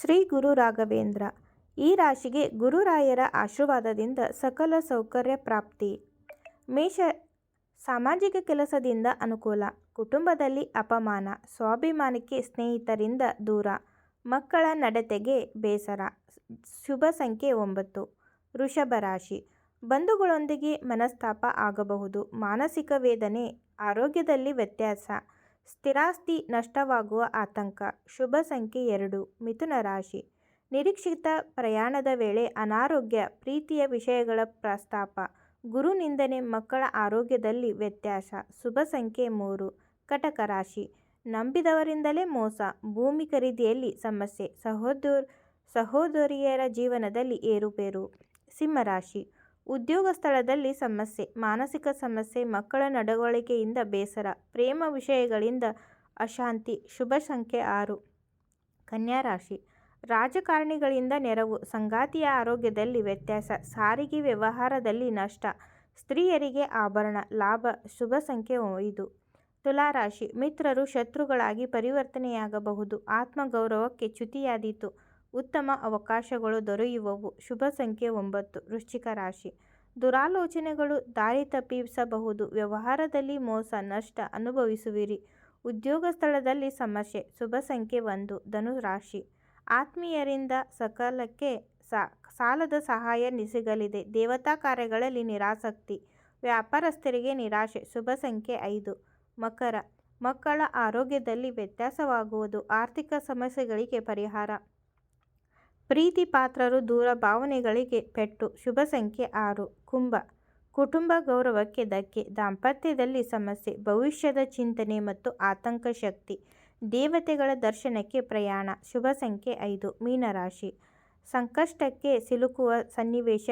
ಶ್ರೀ ಗುರು ರಾಘವೇಂದ್ರ. ಈ ರಾಶಿಗೆ ಗುರುರಾಯರ ಆಶೀರ್ವಾದದಿಂದ ಸಕಲ ಸೌಕರ್ಯ ಪ್ರಾಪ್ತಿ. ಮೇಷ, ಸಾಮಾಜಿಕ ಕೆಲಸದಿಂದ ಅನುಕೂಲ. ಕುಟುಂಬದಲ್ಲಿ ಅಪಮಾನ, ಸ್ವಾಭಿಮಾನಕ್ಕೆ ಸ್ನೇಹಿತರಿಂದ ದೂರ. ಮಕ್ಕಳ ನಡತೆಗೆ ಬೇಸರ. ಶುಭ ಸಂಖ್ಯೆ ಒಂಬತ್ತು. ವೃಷಭ ರಾಶಿ. ಬಂಧುಗಳೊಂದಿಗೆ ಮನಸ್ತಾಪ ಆಗಬಹುದು. ಮಾನಸಿಕ ವೇದನೆ ಆರೋಗ್ಯದಲ್ಲಿ ವ್ಯತ್ಯಾಸ. ಸ್ಥಿರಾಸ್ತಿ ನಷ್ಟವಾಗುವ ಆತಂಕ. ಶುಭ ಸಂಖ್ಯೆ ಎರಡು. ಮಿಥುನ ರಾಶಿ. ನಿರೀಕ್ಷಿತ ಪ್ರಯಾಣದ ವೇಳೆ ಅನಾರೋಗ್ಯ, ಪ್ರೀತಿಯ ವಿಷಯಗಳ ಪ್ರಸ್ತಾಪ. ಗುರು ನಿಂದನೆ ಮಕ್ಕಳ ಆರೋಗ್ಯದಲ್ಲಿ ವ್ಯತ್ಯಾಸ. ಶುಭ ಸಂಖ್ಯೆ ಮೂರು. ಕಟಕ ರಾಶಿ. ನಂಬಿದವರಿಂದಲೇ ಮೋಸ. ಭೂಮಿ ಖರೀದಿಯಲ್ಲಿ ಸಮಸ್ಯೆ. ಸಹೋದರ, ಸಹೋದರಿಯರ ಜೀವನದಲ್ಲಿ ಏರುಪೇರು. ಸಿಂಹರಾಶಿ ಉದ್ಯೋಗ ಸ್ಥಳದಲ್ಲಿ ಸಮಸ್ಯೆ, ಮಾನಸಿಕ ಸಮಸ್ಯೆ, ಮಕ್ಕಳ ನಡವಳಿಕೆಯಿಂದ ಬೇಸರ, ಪ್ರೇಮ ವಿಷಯಗಳಿಂದ ಅಶಾಂತಿ, ಶುಭ ಸಂಖ್ಯೆ ಆರು. ಕನ್ಯಾ ರಾಶಿ. ರಾಜಕಾರಣಿಗಳಿಂದ ನೆರವು, ಸಂಗಾತಿಯ ಆರೋಗ್ಯದಲ್ಲಿ ವ್ಯತ್ಯಾಸ, ಸಾರಿಗೆ ವ್ಯವಹಾರದಲ್ಲಿ ನಷ್ಟ, ಸ್ತ್ರೀಯರಿಗೆ ಆಭರಣ, ಲಾಭ, ಶುಭ ಸಂಖ್ಯೆ ಐದು. ತುಲಾರಾಶಿ ಮಿತ್ರರು ಶತ್ರುಗಳಾಗಿ ಪರಿವರ್ತನೆಯಾಗಬಹುದು, ಆತ್ಮಗೌರವಕ್ಕೆ ಚ್ಯುತಿಯಾದೀತು. ಉತ್ತಮ ಅವಕಾಶಗಳು ದೊರೆಯುವವು. ಶುಭ ಸಂಖ್ಯೆ ಒಂಬತ್ತು. ವೃಶ್ಚಿಕ ರಾಶಿ. ದುರಾಲೋಚನೆಗಳು ದಾರಿ ತಪ್ಪಿಸಬಹುದು. ವ್ಯವಹಾರದಲ್ಲಿ ಮೋಸ, ನಷ್ಟ ಅನುಭವಿಸುವಿರಿ. ಉದ್ಯೋಗ ಸ್ಥಳದಲ್ಲಿ ಸಮಸ್ಯೆ. ಶುಭ ಸಂಖ್ಯೆ ಒಂದು. ಧನು ರಾಶಿ. ಆತ್ಮೀಯರಿಂದ ಸಕಾಲಕ್ಕೆ ಸಾಲದ ಸಹಾಯ ಸಿಗಲಿದೆ ದೇವತಾ ಕಾರ್ಯಗಳಲ್ಲಿ ನಿರಾಸಕ್ತಿ. ವ್ಯಾಪಾರಸ್ಥರಿಗೆ ನಿರಾಶೆ. ಶುಭ ಸಂಖ್ಯೆ ಐದು. ಮಕರ. ಮಕ್ಕಳ ಆರೋಗ್ಯದಲ್ಲಿ ವ್ಯತ್ಯಾಸವಾಗುವುದು. ಆರ್ಥಿಕ ಸಮಸ್ಯೆಗಳಿಗೆ ಪರಿಹಾರ. ಪ್ರೀತಿ ಪಾತ್ರರು ದೂರ ಭಾವನೆಗಳಿಗೆ ಪೆಟ್ಟು. ಶುಭ ಸಂಖ್ಯೆ ಆರು. ಕುಂಭ. ಕುಟುಂಬ ಗೌರವಕ್ಕೆ ಧಕ್ಕೆ. ದಾಂಪತ್ಯದಲ್ಲಿ ಸಮಸ್ಯೆ. ಭವಿಷ್ಯದ ಚಿಂತನೆ ಮತ್ತು ಆತಂಕ ಶಕ್ತಿ. ದೇವತೆಗಳ ದರ್ಶನಕ್ಕೆ ಪ್ರಯಾಣ. ಶುಭ ಸಂಖ್ಯೆ ಐದು. ಮೀನರಾಶಿ. ಸಂಕಷ್ಟಕ್ಕೆ ಸಿಲುಕುವ ಸನ್ನಿವೇಶ.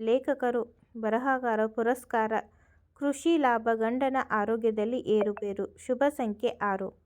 ಲೇಖಕರು ಬರಹಗಾರ, ಪುರಸ್ಕಾರ, ಕೃಷಿ ಲಾಭ, ಗಂಡನ ಆರೋಗ್ಯದಲ್ಲಿ ಏರುಪೇರು. ಶುಭ ಸಂಖ್ಯೆ ಆರು.